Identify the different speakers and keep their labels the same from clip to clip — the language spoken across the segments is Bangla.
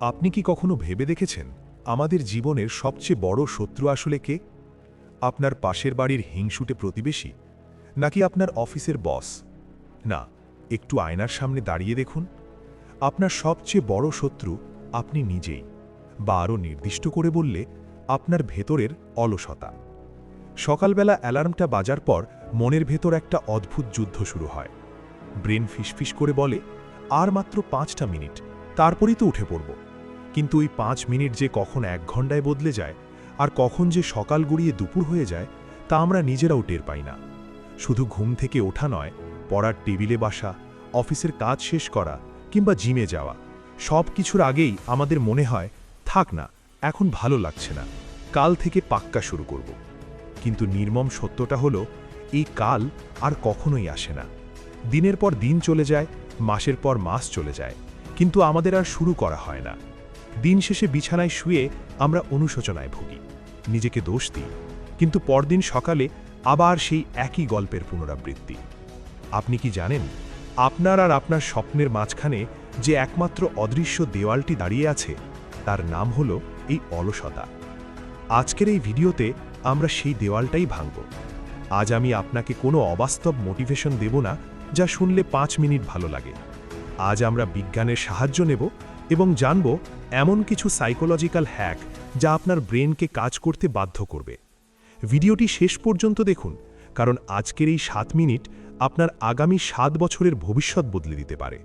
Speaker 1: আপনি কি কখনো ভেবে দেখেছেন আমাদের জীবনের সবচেয়ে বড় শত্রু আসলে কে? আপনার পাশের বাড়ির হিংসুটে প্রতিবেশী? নাকি আপনার অফিসের বস? না, একটু আয়নার সামনে দাঁড়িয়ে দেখুন। আপনার সবচেয়ে বড় শত্রু আপনি নিজেই, বা আরও নির্দিষ্ট করে বললে, আপনার ভেতরের অলসতা। সকালবেলা অ্যালার্মটা বাজার পর মনের ভেতর একটা অদ্ভুত যুদ্ধ শুরু হয়। ব্রেন ফিসফিস করে বলে, আর মাত্র পাঁচটা মিনিট, তারপরেই তো উঠে পড়ব। কিন্তু ওই পাঁচ মিনিট যে কখন এক ঘন্টায় বদলে যায় আর কখন যে সকাল গড়িয়ে দুপুর হয়ে যায়, তা আমরা নিজেরাও টের পাই না। শুধু ঘুম থেকে ওঠা নয়, পড়ার টেবিলে বাসা, অফিসের কাজ শেষ করা কিংবা জিমে যাওয়া, সব কিছুর আগেই আমাদের মনে হয়, থাক না, এখন ভালো লাগছে না, কাল থেকে পাক্কা শুরু করব। কিন্তু নির্মম সত্যটা হলো, এই কাল আর কখনোই আসে না। দিনের পর দিন চলে যায়, মাসের পর মাস চলে যায়, কিন্তু আমাদের আর শুরু করা হয় না। দিন শেষে বিছানায় শুয়ে আমরা অনুশোচনায় ভুগি। নিজেকে দোষ দিই, কিন্তু পরদিন সকালে আবার সেই একই গল্পের পুনরাবৃত্তি। আপনি কি জানেন, আপনার আর আপনার স্বপ্নের মাঝখানে যে একমাত্র অদৃশ্য দেওয়ালটি দাঁড়িয়ে আছে, তার নাম হলো এই অলসতা। আজকের এই ভিডিওতে আমরা সেই দেওয়ালটাই ভাঙব। আজ আমি আপনাকে কোনো অবাস্তব মোটিভেশন দেব না, যা শুনলে পাঁচ মিনিট ভালো লাগে। আজ আমরা বিজ্ঞানের সাহায্য নেব এবং জানব এমন কিছু সাইকোলজিক্যাল হ্যাক যা আপনার ব্রেনকে কাজ করতে বাধ্য করবে। ভিডিওটি শেষ পর্যন্ত দেখুন, কারণ আজকের এই সাত মিনিট আপনার আগামী সাত বছরের ভবিষ্যৎ বদলে দিতে পারে।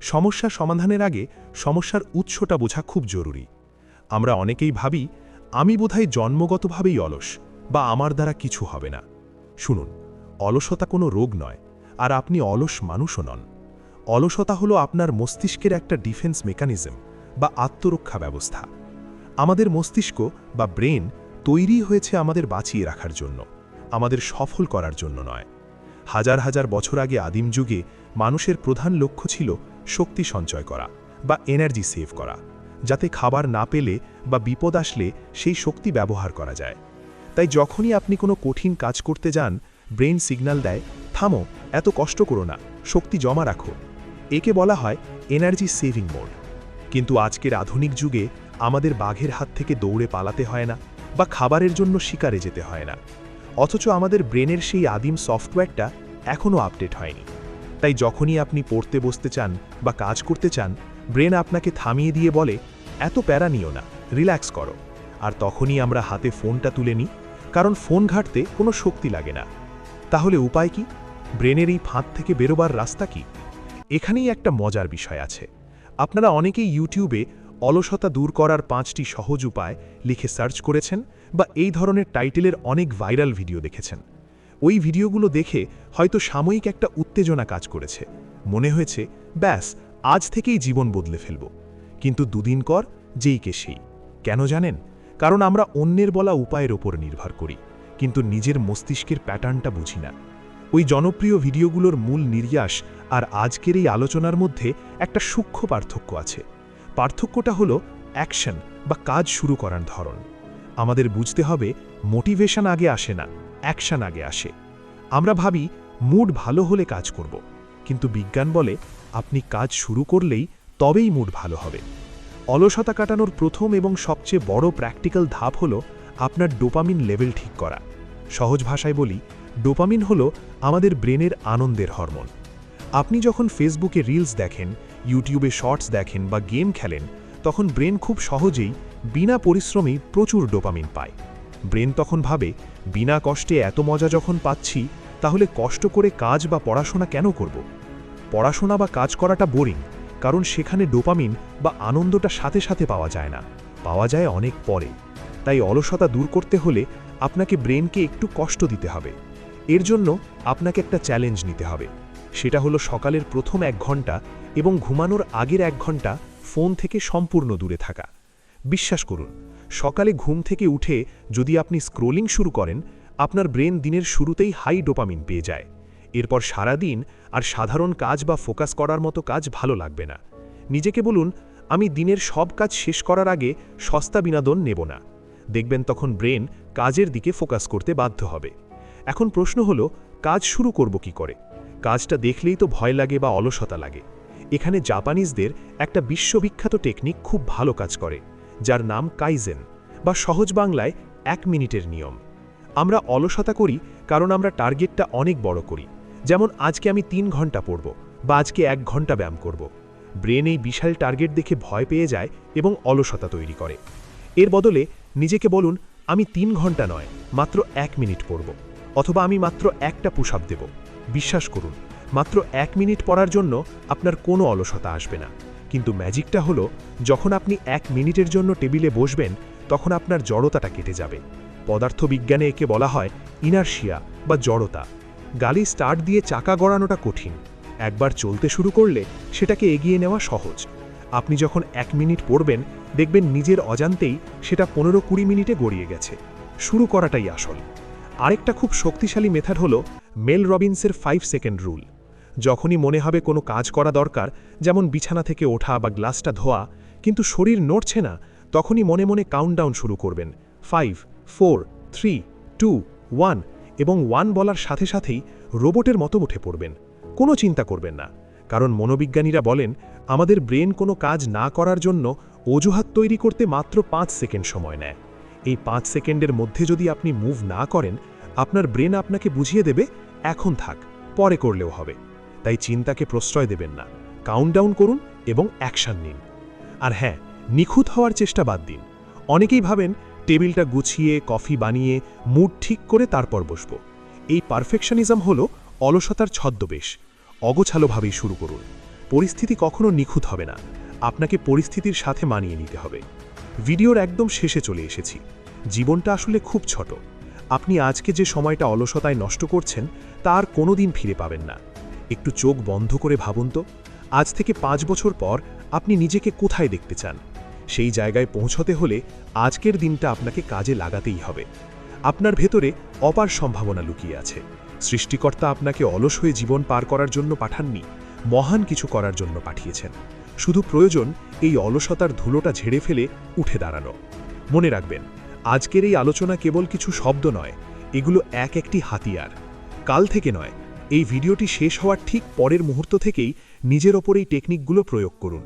Speaker 1: সমস্যা সমাধানের আগে সমস্যার উৎসটা বোঝা খুব জরুরি। আমরা অনেকেই ভাবি, আমি বোধহয় জন্মগতভাবেই অলস বা আমার দ্বারা কিছু হবে না। শুনুন, অলসতা কোনো রোগ নয়, আর আপনি অলস মানুষও নন। অলসতা হলো আপনার মস্তিষ্কের একটা ডিফেন্স মেকানিজম বা আত্মরক্ষা ব্যবস্থা। আমাদের মস্তিষ্ক বা ব্রেন তৈরি হয়েছে আমাদের বাঁচিয়ে রাখার জন্য, আমাদের সফল করার জন্য নয়। হাজার হাজার বছর আগে আদিম যুগে মানুষের প্রধান লক্ষ্য ছিল শক্তি সঞ্চয় করা বা এনার্জি সেভ করা, যাতে খাবার না পেলে বা বিপদ আসলে সেই শক্তি ব্যবহার করা যায়। তাই যখনই আপনি কোনো কঠিন কাজ করতে যান, ব্রেন সিগন্যাল দেয়, থামো, এত কষ্ট করো না, শক্তি জমা রাখো। একে বলা হয় এনার্জি সেভিং মোড কিন্তু আজকের আধুনিক যুগে আমাদের বাঘের হাত থেকে দৌড়ে পালাতে হয় না বা খাবারের জন্য শিকারে যেতে হয় না। অথচ আমাদের ব্রেনের সেই আদিম সফটওয়্যারটা এখনও আপডেট হয়নি। তাই যখনই আপনি পড়তে বসতে চান বা কাজ করতে চান, ব্রেন আপনাকে থামিয়ে দিয়ে বলে, এত প্যারা নিও না রিল্যাক্স করো। আর তখনই আমরা হাতে ফোনটা তুলে নিই, কারণ ফোন ঘাটতে কোনো শক্তি লাগে না। তাহলে উপায় কি? ব্রেনের এই ফাঁদ থেকে বেরোবার রাস্তা কি? এখানেই একটা মজার বিষয় আছে। আপনারা অনেকেই ইউটিউবে অলসতা দূর করার পাঁচটি সহজ উপায় লিখে সার্চ করেছেন বা এই ধরনের টাইটেলের অনেক ভাইরাল ভিডিও দেখেছেন। ওই ভিডিওগুলো দেখে হয়তো সাময়িক একটা উত্তেজনা কাজ করেছে। মনে হয়েছে, ব্যাস, আজ থেকেই জীবন বদলে ফেলব। কিন্তু দুদিন কর, যেই কে সেই। কেন জানেন? কারণ আমরা অন্যের বলা উপায়ের ওপর নির্ভর করি, কিন্তু নিজের মস্তিষ্কের প্যাটার্নটা বুঝি না। ওই জনপ্রিয় ভিডিওগুলোর মূল নির্যাস আর আজকের এই আলোচনার মধ্যে একটা সূক্ষ্ম পার্থক্য আছে। পার্থক্যটা হলো অ্যাকশন বা কাজ শুরু করার ধরন। আমাদের বুঝতে হবে মোটিভেশন আগে আসে না, অ্যাকশন আগে আসে। আমরা ভাবি মুড ভালো হলে কাজ করব, কিন্তু বিজ্ঞান বলে আপনি কাজ শুরু করলেই তবেই মুড ভালো হবে। অলসতা কাটানোর প্রথম এবং সবচেয়ে বড় প্র্যাকটিক্যাল ধাপ হল আপনার ডোপামিন লেভেল ঠিক করা। সহজ ভাষায় বলি ডোপামিন হলো আমাদের ব্রেনের আনন্দের হরমোন। আপনি যখন ফেসবুকে রিলস দেখেন, ইউটিউবে শর্টস দেখেন বা গেম খেলেন, তখন ব্রেন খুব সহজেই বিনা পরিশ্রমেই প্রচুর ডোপামিন পায়। ব্রেন তখন ভাবে, বিনা কষ্টে এত মজা যখন পাচ্ছি, তাহলে কষ্ট করে কাজ বা পড়াশোনা কেন করব? পড়াশোনা বা কাজ করাটা বোরিং, কারণ সেখানে ডোপামিন বা আনন্দটা সাথে সাথে পাওয়া যায় না। পাওয়া যায় অনেক পরে। তাই অলসতা দূর করতে হলে আপনাকে ব্রেনকে একটু কষ্ট দিতে হবে। এর জন্য আপনাকে একটা চ্যালেঞ্জ নিতে হবে। সেটা হলো সকালের প্রথম এক ঘণ্টা এবং ঘুমানোর আগের এক ঘণ্টা ফোন থেকে সম্পূর্ণ দূরে থাকা। বিশ্বাস করুন, সকালে ঘুম থেকে উঠে যদি আপনি স্ক্রোলিং শুরু করেন, আপনার ব্রেন দিনের শুরুতেই হাই ডোপামিন পেয়ে যায়। এরপর সারা দিন আর সাধারণ কাজ বা ফোকাস করার মতো কাজ ভালো লাগবে না। নিজেকে বলুন, আমি দিনের সব কাজ শেষ করার আগে সস্তা বিনোদন নেব না। দেখবেন তখন ব্রেন কাজের দিকে ফোকাস করতে বাধ্য হবে। এখন প্রশ্ন হলো, কাজ শুরু করব কি করে? কাজটা দেখলেই তো ভয় লাগে বা অলসতা লাগে।
Speaker 2: এখানে জাপানিজদের একটা বিশ্ববিখ্যাত টেকনিক খুব ভালো কাজ করে, যার নাম কাইজেন, বা সহজ বাংলায় এক মিনিটের নিয়ম। আমরা অলসতা করি কারণ আমরা টার্গেটটা অনেক বড় করি। যেমন আজকে আমি তিন ঘণ্টা পড়ব, বা আজকে এক ঘণ্টা ব্যায়াম করব। ব্রেন এই বিশাল টার্গেট দেখে ভয় পেয়ে যায় এবং অলসতা তৈরি করে। এর বদলে নিজেকে বলুন, আমি তিন ঘণ্টা নয়, মাত্র এক মিনিট পড়ব। অথবা আমি মাত্র একটা পুশ আপ দেব। বিশ্বাস করুন, মাত্র এক মিনিট পড়ার জন্য আপনার কোনো অলসতা আসবে না। কিন্তু ম্যাজিকটা হলো, যখন আপনি এক মিনিটের জন্য টেবিলে বসবেন, তখন আপনার জড়তাটা কেটে যাবে। পদার্থবিজ্ঞানে একে বলা হয় ইনার্শিয়া বা জড়তা। গালি স্টার্ট দিয়ে চাকা গড়ানোটা কঠিন। একবার চলতে শুরু করলে সেটাকে এগিয়ে নেওয়া সহজ। আপনি যখন এক মিনিট পড়বেন, দেখবেন নিজের অজান্তেই সেটা পনেরো কুড়ি মিনিটে গড়িয়ে গেছে। শুরু করাটাই আসল। আরেকটা খুব শক্তিশালী মেথড হলো মেল রবিন্সের ফাইভ সেকেন্ড রুল যখনই মনে হবে কোনো কাজ করা দরকার, যেমন বিছানা থেকে ওঠা বা গ্লাসটা ধোয়া, কিন্তু শরীর নড়ছে না, তখনই মনে মনে কাউন্টডাউন শুরু করবেন। Five four three two one এবং ওয়ান বলার সাথে সাথেই রোবটের মতো উঠে পড়বেন। কোনো চিন্তা করবেন না, কারণ মনোবিজ্ঞানীরা বলেন, আমাদের ব্রেন কোনো কাজ না করার জন্য অজুহাত তৈরি করতে মাত্র পাঁচ সেকেন্ড সময় নেয়। এই পাঁচ সেকেন্ডের মধ্যে যদি আপনি মুভ না করেন, আপনার ব্রেন আপনাকে বুঝিয়ে দেবে, এখন থাক, পরে করলেও হবে। তাই চিন্তাকে প্রশ্রয় দেবেন না। কাউন্টডাউন করুন এবং অ্যাকশন নিন। আর হ্যাঁ নিখুঁত হওয়ার চেষ্টা বাদ দিন। অনেকেই ভাবেন, টেবিলটা গুছিয়ে, কফি বানিয়ে মুড ঠিক করে তারপর বসব। এই পারফেকশনিজম হলো অলসতার ছদ্মবেশ। অগোছালোভাবেই শুরু করুন। পরিস্থিতি কখনো নিখুঁত হবে না। আপনাকে পরিস্থিতির সাথে মানিয়ে নিতে হবে। ভিডিওর একদম শেষে চলে এসেছি। জীবনটা আসলে খুব ছোট। আপনি আজকে যে সময়টা অলসতায় নষ্ট করছেন, তার কোনো দিন ফিরে পাবেন না। একটু চোখ বন্ধ করে ভাবুন তো, আজ থেকে পাঁচ বছর পর আপনি নিজেকে কোথায় দেখতে চান? সেই জায়গায় পৌঁছতে হলে আজকের দিনটা আপনাকে কাজে লাগাতেই হবে। আপনার ভেতরে অপার সম্ভাবনা লুকিয়ে আছে। সৃষ্টিকর্তা আপনাকে অলস হয়ে জীবন পার করার জন্য পাঠাননি, মহান কিছু করার জন্য পাঠিয়েছেন। শুধু প্রয়োজন এই অলসতার ধুলোটা ঝেড়ে ফেলে উঠে দাঁড়ানো। মনে রাখবেন, আজকের এই আলোচনা কেবল কিছু শব্দ নয়, এগুলো এক একটি হাতিয়ার। কাল থেকে নয়, এই ভিডিওটি শেষ হওয়ার ঠিক পরের মুহূর্ত থেকেই নিজের ওপর এই টেকনিকগুলো প্রয়োগ করুন।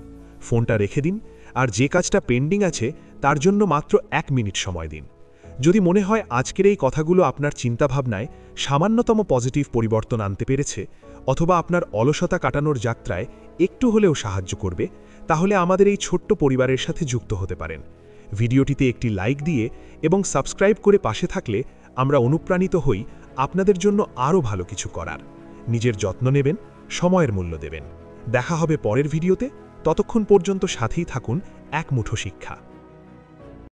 Speaker 2: ফোনটা রেখে দিন, আর যে কাজটা পেন্ডিং আছে তার জন্য মাত্র এক মিনিট সময় দিন। যদি মনে হয় আজকের এই কথাগুলো আপনার চিন্তাভাবনায় সামান্যতম পজিটিভ পরিবর্তন আনতে পেরেছে, অথবা আপনার অলসতা কাটানোর যাত্রায় একটু হলেও সাহায্য করবে, তাহলে আমাদের এই ছোট্ট পরিবারের সাথে যুক্ত হতে পারেন। ভিডিওটিতে একটি লাইক দিয়ে এবং সাবস্ক্রাইব করে পাশে থাকলে আমরা অনুপ্রাণিত হই আপনাদের জন্য আরও ভালো কিছু করার। নিজের যত্ন নেবেন, সময়ের মূল্য দেবেন। দেখা হবে পরের ভিডিওতে। ততক্ষণ পর্যন্ত সাথেই থাকুন, এক মুঠো শিক্ষা।